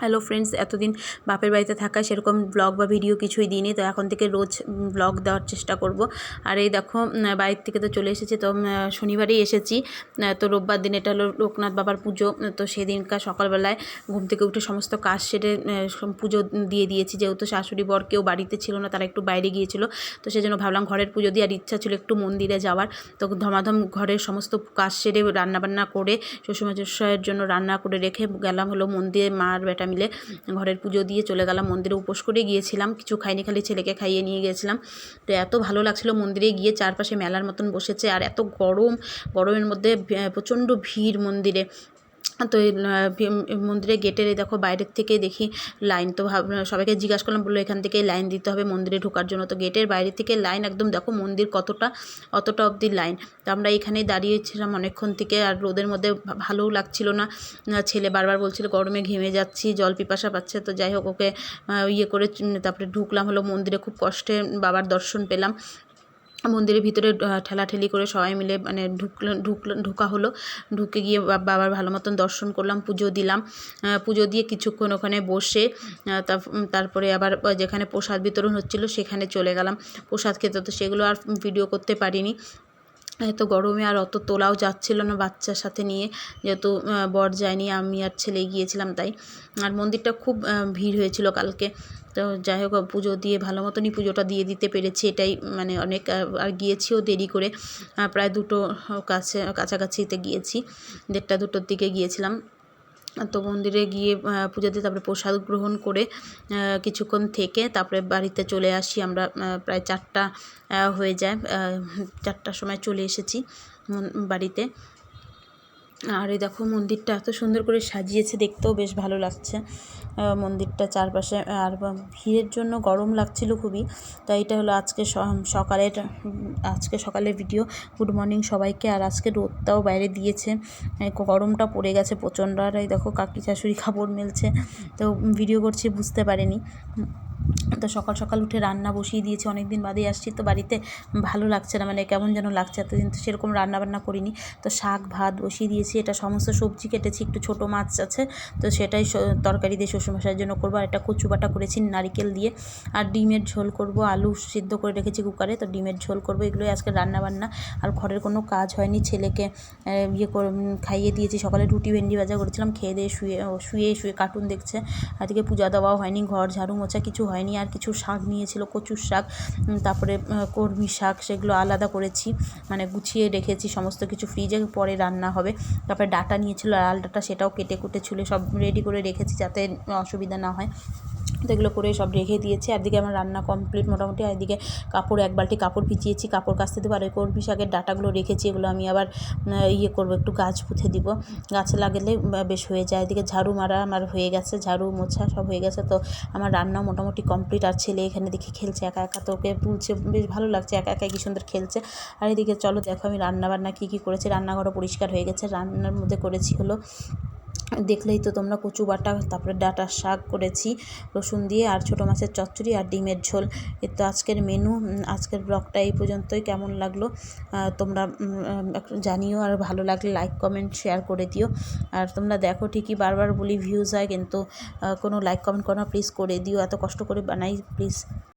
Hello friends এতদিন বাপের বাড়িতে থাকায় সেরকম ব্লগ বা ভিডিও কিছুই দিইনি, তো এখন থেকে রোজ ব্লগ দেওয়ার চেষ্টা করব। আর এই দেখো বাড়ির থেকে তো চলে এসেছি, তো শনিবারেই এসেছি। তো রোববার দিন এটা হলো লোকনাথ বাবার পুজো তো সেদিনকার সকালবেলায় ঘুম থেকে উঠে সমস্ত কাজ সেরে পুজো দিয়ে দিয়েছি। যেহেতু শাশুড়ি বর কেউ বাড়িতে ছিল না, তারা একটু বাইরে গিয়েছিল, তো সেজন্য ভাবলাম ঘরের পুজো দিয়ে আর ইচ্ছা ছিল একটু মন্দিরে যাওয়ার। তো ধমাধম ঘরের সমস্ত কাজ সেরে রান্নাবান্না করে শ্বশুর জন্য রান্না করে রেখে গেলাম হলো মন্দিরে, মার বেটা মিলে ঘরের পুজো দিয়ে চলে গেলাম। মন্দিরে উপোস করে গিয়েছিলাম। কিছু খাইনি, খালি ছেলেকে খাইয়ে নিয়ে গিয়েছিলাম। তো এত ভালো লাগছিল মন্দিরে গিয়ে। চারপাশে মেলার মতন বসেছে। আর এত গরম, গরমের মধ্যে প্রচণ্ড ভিড় মন্দিরে। তো মন্দিরের গেটের এই দেখো বাইরের থেকে দেখি লাইন, তো ভাব, সবাইকে জিজ্ঞাসা করলাম, বলল এখান থেকে লাইন দিতে হবে মন্দিরে ঢোকার জন্য। তো গেটের বাইরে থেকে লাইন একদম দেখো মন্দির কতটা, অতটা অবধি লাইন। তো আমরা এখানেই দাঁড়িয়েছিলাম অনেকক্ষণ থেকে, আর রোদের মধ্যে ভালোও লাগছিল না। ছেলে বারবার বলছিল, গরমে ঘেমে যাচ্ছি, জল পিপাসা পাচ্ছে। তো যাই হোক, ওকে ইয়ে করে তারপরে ঢুকলাম, হলো মন্দিরে খুব কষ্টে বাবার দর্শন পেলাম। মন্দিরের ভিতরে ঠেলাঠেলি করে সবাই মিলে মানে ঢুকলো ঢুকলো, ঢোকা হলো। ঢুকে গিয়ে বাবার ভালো মতন দর্শন করলাম, পুজো দিলাম। পুজো দিয়ে কিছুক্ষণ ওখানে বসে তারপরে আবার যেখানে প্রসাদ বিতরণ হচ্ছিল সেখানে চলে গেলাম। প্রসাদ খেতে তো সেগুলো আর ভিডিও করতে পারিনি। এত গরমে আর অত তোলাও যাচ্ছিল না বাচ্চার সাথে নিয়ে। যেহেতু বর যায়নি, আমি আর ছেলে গিয়েছিলাম তাই। আর মন্দিরটা খুব ভিড় হয়েছিল কালকে। তো যাই হোক, পুজো দিয়ে ভালো মতনই পুজোটা দিয়ে দিতে পেরেছি, এটাই মানে অনেক আর গিয়েছিও দেরি করে। প্রায় দুটো কাছে, কাছাকাছিতে গিয়েছি। দেড়টা দুটোর দিকে গিয়েছিলাম। তো মন্দিরে গিয়ে পুজো দিয়ে তারপরে প্রসাদ গ্রহণ করে কিছুক্ষণ থেকে তারপরে বাড়িতে চলে আসি আমরা প্রায় চারটা হয়ে যায় চারটার সময় চলে এসেছি বাড়িতে। আর এই দেখো মন্দিরটা এত সুন্দর করে সাজিয়েছে, দেখতেও বেশ ভালো লাগছে। মন্দিরটা চারপাশে, আর ভিড়ের জন্য গরম লাগছিল খুবই। তো এটা হলো আজকে সকালের আজকে সকালের ভিডিও গুড মর্নিং সবাইকে। আর আজকে রোদটাও বাইরে দিয়েছে। গরমটা পড়ে গেছে প্রচণ্ড। আর এই দেখো কাকি শাশুড়ি কাপড় মেলছে। তো ভিডিও করছি, বুঝতে পারেনি। তো সকাল সকাল উঠে রান্না বসিয়ে দিয়েছি অনেক দিন বাদে আসছি। তো বাড়িতে ভালো লাগছে না মানে কেমন যেন লাগছে, এতদিন তো সেরকম রান্না বান্না করিনি। তো শাক, ভাত বসিয়ে দিয়েছি, এটা সমস্ত সবজি কেটেছি, একটু ছোটো মাছ আছে, তো সেটাই তরকারি দিয়ে শ্বশুরমশাইয়ের জন্য করব। আর এটা কচু বাটা করেছি নারিকেল দিয়ে, আর ডিমের ঝোল করব, আলু সিদ্ধ করে রেখেছি কুকারে, তো ডিমের ঝোল করব। এগুলোই আজকে রান্না বান্না আর ঘরের কোনো কাজ হয়নি, ছেলেকে ইয়ে খাইয়ে দিয়েছি। সকালে রুটি, ভেন্ডি ভাজা করেছিলাম, খেয়ে দিয়ে শুয়ে শুয়ে শুয়ে কার্টুন দেখছে। আজকে পূজা দেওয়াও হয়নি, ঘর ঝাড়ু মোছা কিছু হয়নি, আর কিছু শাক নিয়েছিল, কচুর শাক তারপরে কর্মি শাক, সেগুলো আলাদা করেছি মানে গুছিয়ে রেখেছি, সমস্ত কিছু ফ্রিজে পরে রান্না হবে। তারপরে ডাটা নিয়েছিল লাল ডাটা সেটাও কেটে কুটে ছুলে সব রেডি করে রেখেছি যাতে অসুবিধা না হয়। এগুলো করে সব রেখে দিয়েছি। আর দিকে আমার রান্না কমপ্লিট মোটামুটি এদিকে কাপড়, এক বালতি কাপড় ভিজিয়েছি, কাপড় কাচতে দেবো, আর ওই কর্মী শাকের ডাটাগুলো রেখেছি, এগুলো আমি আবার ইয়ে করব, একটু গাছ পুঁতে দিব। গাছে লাগলে বেশ হয়ে যায়। এদিকে ঝাড়ু মারা আমার হয়ে গেছে, ঝাড়ু, মোছা সব হয়ে গেছে, তো আমার রান্না মোটামুটি কমপ্লিট আর ছেলে এখানে দেখি খেলছে একা একা, তো ওকে তুলছে, বেশ ভালো লাগছে, একা একা কি সুন্দর খেলছে। আর এদিকে চলো দেখো আমি রান্না বান্না কী কী করেছি, রান্নাঘরও পরিষ্কার হয়ে গেছে, রান্নার মধ্যে করেছি হলো দেখলেই তো তোমরা কচু বাটা, তারপরে ডাঁটার শাক করেছি, রসুন দিয়ে আর ছোটো মাছের চচ্চড়ি আর ডিমের ঝোল। এ তো আজকের মেনু আজকের ব্লগটা এই পর্যন্তই। কেমন লাগল? তোমরা জানিও আর ভালো লাগলে লাইক কমেন্ট শেয়ার করে দিও। আর তোমরা দেখো ঠিকই বারবার বলি ভিউজ হয়, কিন্তু কোনো লাইক কমেন্ট করো না প্লিজ করে দিও। এত কষ্ট করে বানাই প্লিজ